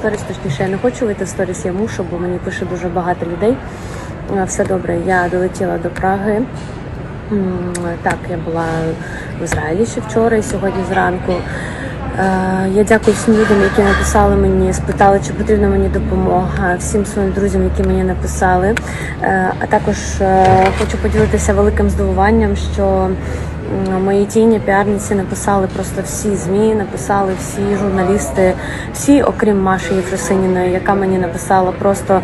сторіс, точніше, я не хочу вийти в сторіс, я мушу, бо мені пише дуже багато людей. Е, Все добре, я долетіла до Праги. Так, я була в Ізраїлі ще вчора і сьогодні зранку. Е, Я дякую всім людям, які написали мені, спитали, чи потрібна мені допомога, всім своїм друзям, які мені написали. Е, А також хочу поділитися великим здивуванням, що мої тіні піарниці написали просто всі змі, написали всі журналісти, всі, окрім Маші Єфросиніної, яка мені написала просто.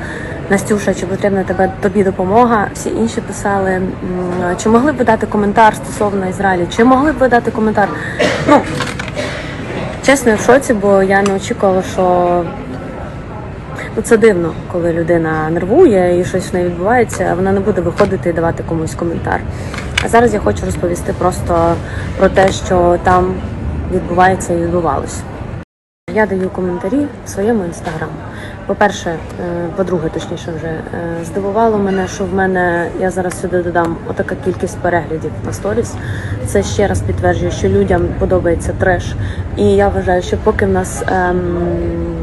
Настюша, чи потрібна тебе тобі допомога? Всі інші писали, чи могли б ви дати коментар стосовно Ізраїлю, чи могли б ви дати коментар? Ну чесно, я в шоці, бо я не очікувала, що ну, це дивно, коли людина нервує і щось в неї відбувається, вона не буде виходити і давати комусь коментар. А зараз я хочу розповісти просто про те, що там відбувається і відбувалося. Я даю коментарі в своєму інстаграм. По-перше, е, по-друге, точніше, вже е, здивувало мене, що в мене я зараз сюди додам отака кількість переглядів на сторіс. Це ще раз підтверджує, що людям подобається треш. І я вважаю, що поки в нас ем,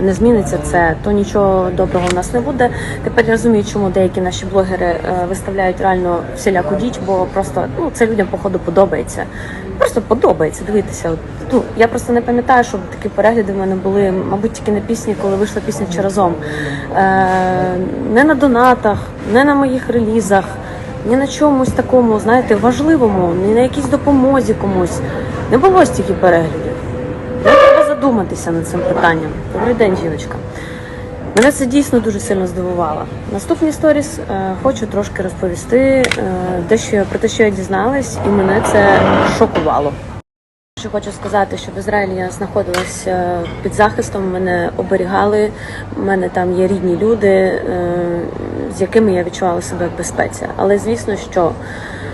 не зміниться це, то нічого доброго в нас не буде. Тепер я розумію, чому деякі наші блогери е, виставляють реально всіляку діч, бо просто ну це людям походу подобається. Просто подобається дивитися. Ну я просто не пам'ятаю, щоб такі перегляди в мене були, мабуть, тільки на пісні, коли вийшла пісня «Чи разом. Е, не на донатах, не на моїх релізах, ні на чомусь такому, знаєте, важливому, ні на якійсь допомозі комусь. Не було стільки переглядів. Задуматися над цим питанням. Добрий день, жіночка. Мене це дійсно дуже сильно здивувало. Наступний сторіс е, хочу трошки розповісти е, дещо про те, що я дізналась, і мене це шокувало. Що хочу сказати, що в Ізраїлі я знаходилася під захистом, мене оберігали, в мене там є рідні люди, е, з якими я відчувала себе в безпеці. Але звісно, що Е,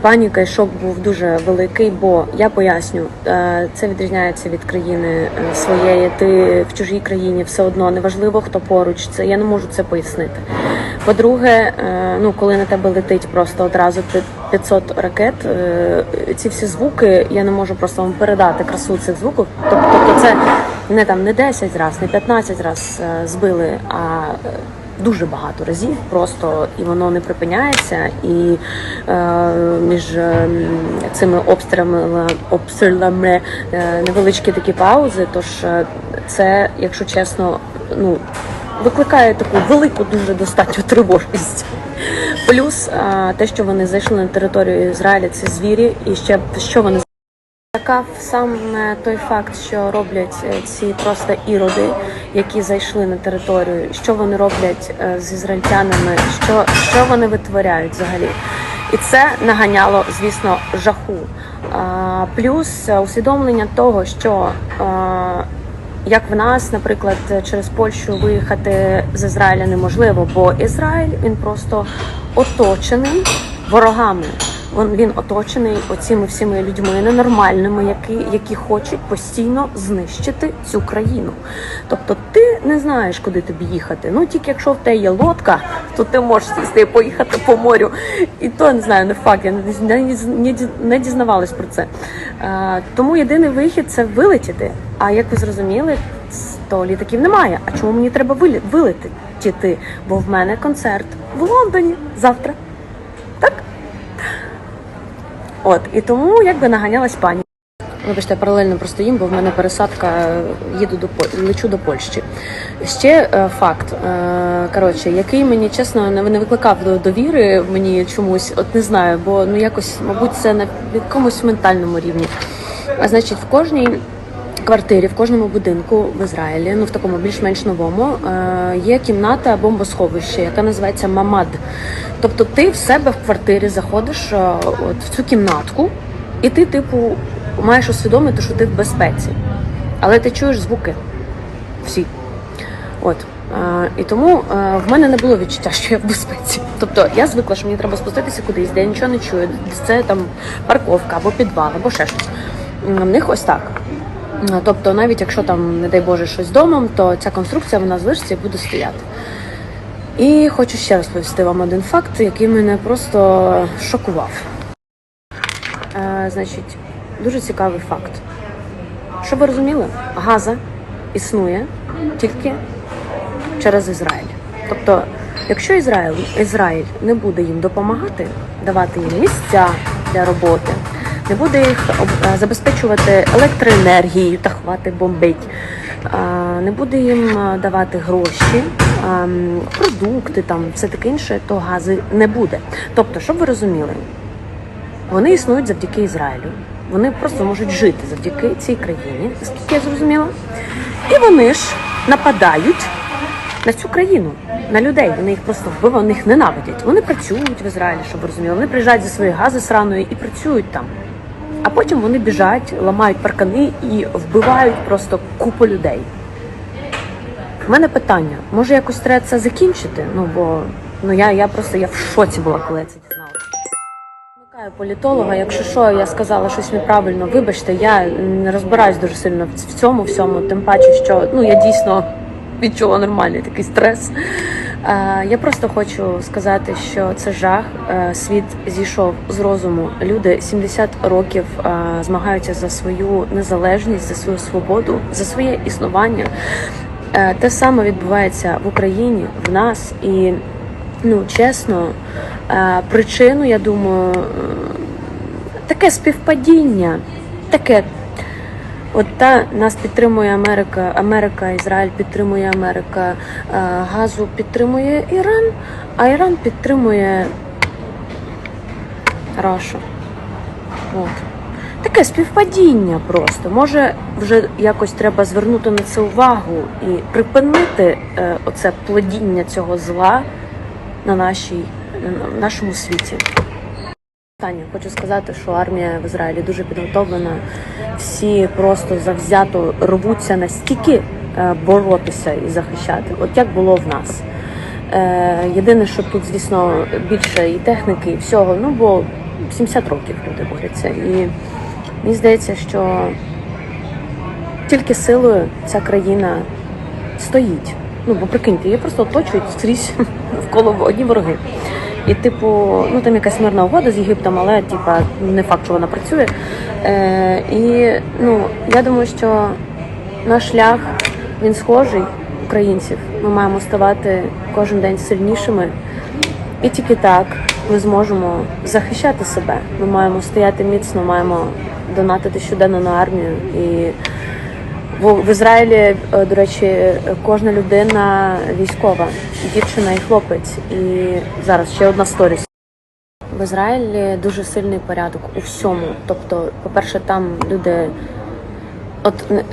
Паніка і шок був дуже великий, бо я поясню, е, це відрізняється від країни е, своєї. Ти в чужій країні все одно неважливо, хто поруч. Це я не можу це пояснити. По-друге, е, ну коли на тебе летить просто одразу під 500 ракет, е, ці всі звуки я не можу просто вам передати красу цих звуків. Тобто, це не там не 10 разів, не 15 разів збили, а е, дуже багато разів просто і воно не припиняється. І е, між е, цими обстрілами, обстрілами е, невеличкі такі паузи. Тож е, це, якщо чесно, ну викликає таку велику, дуже достатньо тривожність. Плюс е, те, що вони зайшли на територію Ізраїля, це звірі, і ще що вони Така саме той факт, що роблять е, ці просто іроди, які зайшли на територію, що вони роблять е, з ізраїльтянами, що, що вони витворяють взагалі. І це наганяло, звісно, жаху. Плюс е, усвідомлення того, що як в нас, наприклад, через Польщу виїхати з Ізраїля неможливо, бо Ізраїль він просто оточений ворогами. Він, він оточений оціми всіми людьми ненормальними, які, які хочуть постійно знищити цю країну. Тобто ти не знаєш, куди тобі їхати. Ну тільки якщо в тебе є лодка, то ти можеш сісти поїхати по морю. І то не знаю, не факт. Я не, не, не, дізнавалась про це. Е, тому єдиний вихід це вилетіти. А як ви зрозуміли, то літаків немає. А чому мені треба вилетіти? Бо в мене концерт в Лондоні завтра. Так? От і тому якби наганялась пані. Вибачте, я паралельно просто їм, бо в мене пересадка е, їду до лечу до Польщі. Ще е, факт, е, коротше, який мені чесно не не викликав довіри мені чомусь, от не знаю, бо ну якось, мабуть, це на якомусь ментальному рівні. А значить, в кожній квартирі, в кожному будинку в Ізраїлі, ну в такому більш-менш новому, е, є кімната бомбосховище, яка називається Мамад. Тобто ти в себе в квартирі заходиш е, от в цю кімнатку, і ти, типу, маєш усвідомити, що ти в безпеці. Але ти чуєш звуки всі. От. Е, і тому в мене не було відчуття, що я в безпеці. Тобто я звикла, що мені треба спуститися кудись, де я нічого не чую. Це там парковка або підвал, або ще щось. В них ось так. Е, Тобто, навіть якщо там, не дай Боже, щось з домом, то ця конструкція вона залишиться і буде стояти. І хочу ще розповісти вам один факт, який мене просто шокував. Е, значить, дуже цікавий факт. Щоб ви розуміли, Газа існує тільки через Ізраїль. Тобто, якщо Ізраїль, Ізраїль не буде їм допомагати, давати їм місця для роботи, не буде їх е, забезпечувати електроенергією та хвати бомбить, не буде їм е, давати гроші, продукти, там все таке інше, то гази не буде. Тобто, щоб ви розуміли, вони існують завдяки Ізраїлю. Вони просто можуть жити завдяки цій країні, наскільки я зрозуміла. І вони ж нападають на цю країну, на людей. Вони їх просто вбивають, вони їх ненавидять. Вони працюють в Ізраїлі, щоб ви розуміли. Вони приїжджають зі своєї гази сраної і працюють там. А потім вони біжать, ламають паркани і вбивають просто купу людей. У мене питання: може якось треба це закінчити? Ну бо ну я, я просто я в шоці була, коли я це дізналася. Політолога. Якщо що, я сказала щось неправильно, вибачте, я не розбираюсь дуже сильно в цьому всьому, тим паче, що ну я дійсно відчула нормальний такий стрес. Е, я просто хочу сказати, що це жах. Е, світ зійшов з розуму. Люди 70 років е, змагаються за свою незалежність, за свою свободу, за своє існування. Те саме відбувається в Україні, в нас і ну чесно, причину, я думаю, таке співпадіння, таке. От та нас підтримує Америка, Америка, Ізраїль підтримує Америка, е, газу підтримує Іран, а Іран підтримує Рашу. От. Таке співпадіння просто. Може, вже якось треба звернути на це увагу і припинити е, оце плодіння цього зла на нашій, на нашому світі. Останнє хочу сказати, що армія в Ізраїлі дуже підготовлена. Всі просто завзято рвуться настільки е, боротися і захищати, от як було в нас. Е, Єдине, що тут, звісно, більше і техніки, і всього, ну бо 70 років люди борються. І мені здається, що тільки силою ця країна стоїть. Ну, бо прикиньте, її просто оточують скрізь вколо одні вороги. І, типу, ну там якась мирна угода з Єгиптом, але типа не факт, що вона працює. Е, і ну, я думаю, що наш шлях він схожий українців. Ми маємо ставати кожен день сильнішими. І тільки так ми зможемо захищати себе. Ми маємо стояти міцно, маємо донатити щоденно на армію. І в, Ізраїлі, е, до речі, е, кожна людина військова, дівчина і хлопець. І зараз ще одна сторіс. В Ізраїлі дуже сильний порядок у всьому. Тобто, по-перше, там люди от е,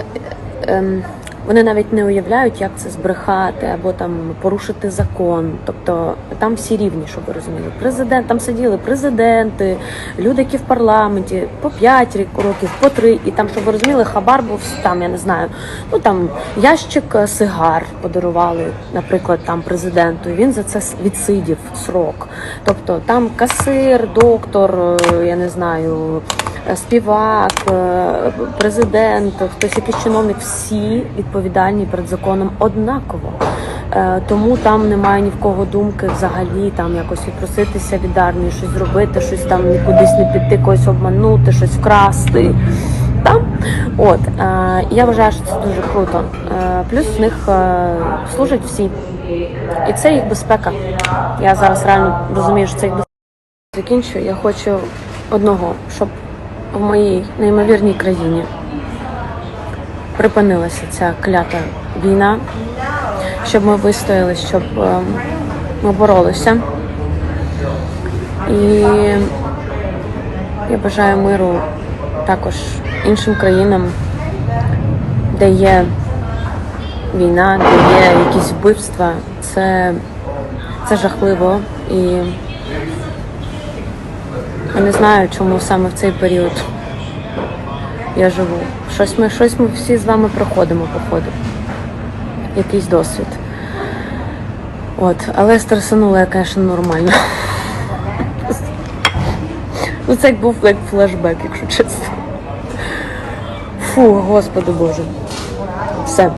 ем, вони навіть не уявляють, як це збрехати або там порушити закон. Тобто там всі рівні, щоб ви розуміли. Президент там сиділи президенти, люди, які в парламенті по 5 років, по 3. І там, щоб ви розуміли, хабар був там, я не знаю. Ну там ящик сигар подарували, наприклад, там президенту. Він за це відсидів срок. Тобто там касир, доктор, е, я не знаю співак, е, президент, хтось якийсь чиновник, всі відповідальні перед законом однаково. Е, Тому там немає ні в кого думки взагалі там якось відпроситися від армії, щось зробити, щось там кудись не піти, когось обманути, щось вкрасти. Там от е, я вважаю, що це дуже круто. Е, плюс в них е, служать всі, і це їх безпека. Я зараз реально розумію, що це їх безпека. Закінчую. Я хочу одного, щоб в моїй неймовірній країні припинилася ця клята війна, щоб ми вистояли, щоб е, ми боролися. І я бажаю миру також іншим країнам, де є війна, де є якісь вбивства. Це, це жахливо і я не знаю, чому саме в цей період я живу. Щось ми, щось ми всі з вами проходимо, походу. Якийсь досвід. От, але стресанула я, звісно, нормально. Ну, це як був як флешбек, якщо чесно. Фу, господи Боже.